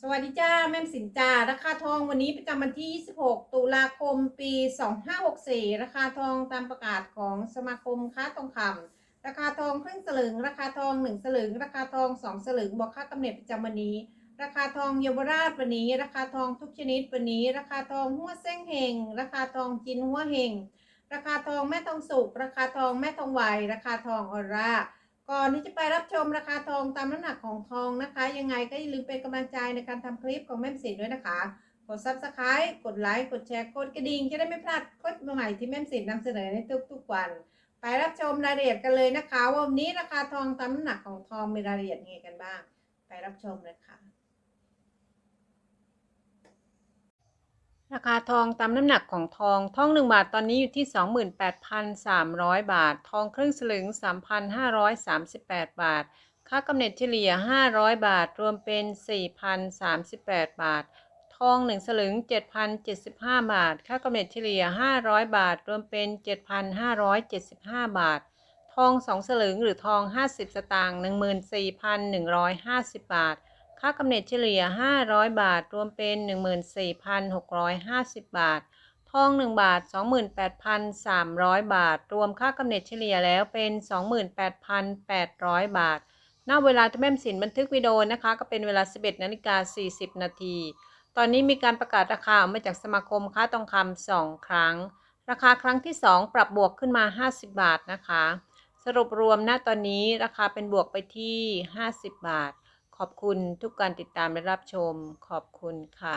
สวัสดีจ้าแม่มสินจาราคาทองวันนี้ประจำวันที่ 26 ตุลาคมปี 2564 ราคาทองตามประกาศของสมาคมค้าทองคำราคาทองครึ่งสลึง ราคาทอง 1 สลึง ราคาทอง 2 สลึงบอกค่ากำเนิดประจำวันนี้ ราคาทองเยาวราชวันนี้ ราคาทองทุกชนิดวันนี้ ราคาทองหัวเส้งเฮงราคาทองจินหัวเฮงราคาทองแม่ทองสุกราคาทองแม่ทองไหวราคาทองออร่า ก่อนที่จะไปรับชมราคาทองตามน้ำหนักของทองนะคะ ยังไงก็อย่าลืมเป็นกำลังใจในการทำคลิปของแม่มสินด้วยนะคะ กด subscribe กดไลค์ กดแชร์ กดกระดิ่งจะได้ไม่พลาดคลิปใหม่ที่แม่มสินนำเสนอในทุกๆวัน ไปรับชมรายละเอียดกันเลยนะคะว่าวันนี้ราคาทองตามน้ำหนักของทองมีรายละเอียดยังไงกันบ้าง ไปรับชมเลยค่ะ รา คาทองตามน้ำหนักของทองทอง 1 บาทตอนนี้อยู่ที่ 28,300 บาท ทองครึ่งสลึง 3,538 บาท ค่ากำเนิดเฉลี่ย 500 บาท รวมเป็น 4,038 บาท ทอง 1 สลึง 7,075 บาท ค่ากำเนิดเฉลี่ย 500 บาท รวมเป็น 7,575 บาท ทอง 2 สลึงหรือทอง 50 สตางค์14,150 บาท ค่ากำเนิดเฉลี่ย 500 บาท รวมเป็น 14,650 บาท ทอง 1 บาท 28,300 บาท รวมค่ากำเนิดเฉลี่ยแล้วเป็น 28,800 บาท ณ เวลาที่แม่มสินบันทึกวิดีโอนะคะ ก็เป็นเวลา 11นาฬิกา40 นาที ตอนนี้มีการประกาศราคาออกมาจากสมาคมค้าทองคำสองครั้ง ราคาครั้งที่ 2 ปรับบวกขึ้นมา 50 บาทนะคะ สรุปรวมณตอนนี้ราคาเป็นบวกไปที่ 50 บาท ขอบคุณทุกการติดตามและรับชม ขอบคุณค่ะ